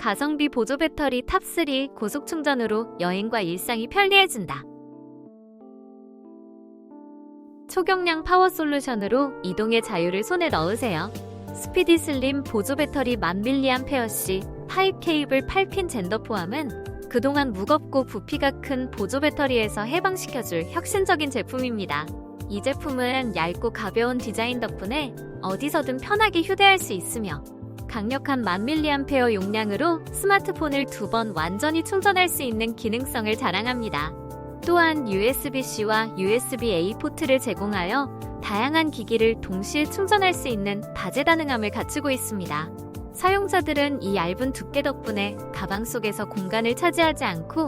가성비 보조 배터리 탑3 고속 충전으로 여행과 일상이 편리해진다. 초경량 파워 솔루션으로 이동의 자유를 손에 넣으세요. 스피디 슬림 보조 배터리 1000mAh 파입 케이블 8핀 젠더 포함은 그동안 무겁고 부피가 큰 보조 배터리에서 해방시켜줄 혁신적인 제품입니다. 이 제품은 얇고 가벼운 디자인 덕분에 어디서든 편하게 휴대할 수 있으며 강력한 1000mAh 용량으로 스마트폰을 두 번 완전히 충전할 수 있는 기능성을 자랑합니다. 또한 USB-C와 USB-A 포트를 제공하여 다양한 기기를 동시에 충전할 수 있는 다재다능함을 갖추고 있습니다. 사용자들은 이 얇은 두께 덕분에 가방 속에서 공간을 차지하지 않고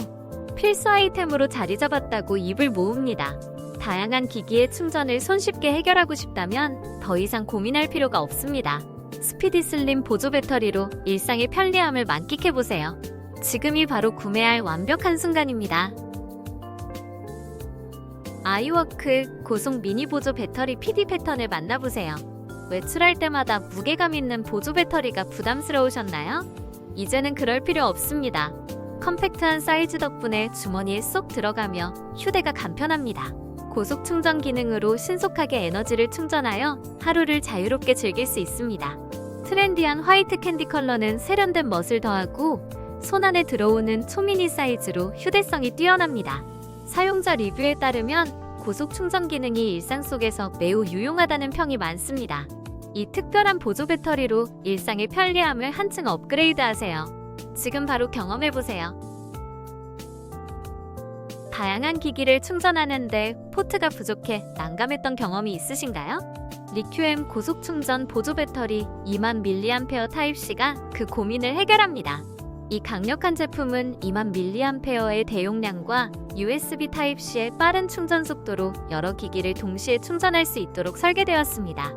필수 아이템으로 자리 잡았다고 입을 모읍니다. 다양한 기기의 충전을 손쉽게 해결하고 싶다면 더 이상 고민할 필요가 없습니다. 스피디 슬림 보조 배터리로 일상의 편리함을 만끽해보세요. 지금이 바로 구매할 완벽한 순간입니다. 아이워크 고속 미니 보조 배터리 PD 패턴을 만나보세요. 외출할 때마다 무게감 있는 보조 배터리가 부담스러우셨나요? 이제는 그럴 필요 없습니다. 컴팩트한 사이즈 덕분에 주머니에 쏙 들어가며 휴대가 간편합니다. 고속 충전 기능으로 신속하게 에너지를 충전하여 하루를 자유롭게 즐길 수 있습니다. 트렌디한 화이트 캔디 컬러는 세련된 멋을 더하고 손 안에 들어오는 초미니 사이즈로 휴대성이 뛰어납니다. 사용자 리뷰에 따르면 고속 충전 기능이 일상 속에서 매우 유용하다는 평이 많습니다. 이 특별한 보조 배터리로 일상의 편리함을 한층 업그레이드하세요. 지금 바로 경험해보세요. 다양한 기기를 충전하는데 포트가 부족해 난감했던 경험이 있으신가요? 리큐엠 고속 충전 보조 배터리 2만 mAh 타입C가 그 고민을 해결합니다. 이 강력한 제품은 2만 mAh의 대용량과 USB 타입C의 빠른 충전 속도로 여러 기기를 동시에 충전할 수 있도록 설계되었습니다.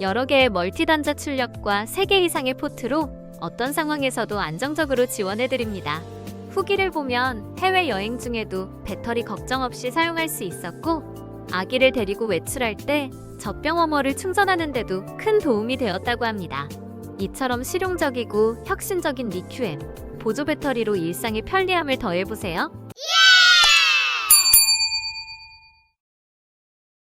여러 개의 멀티 단자 출력과 3개 이상의 포트로 어떤 상황에서도 안정적으로 지원해 드립니다. 후기를 보면 해외 여행 중에도 배터리 걱정 없이 사용할 수 있었고 아기를 데리고 외출할 때 젖병 워머를 충전하는데도 큰 도움이 되었다고 합니다. 이처럼 실용적이고 혁신적인 리큐엠 보조 배터리로 일상의 편리함을 더해보세요.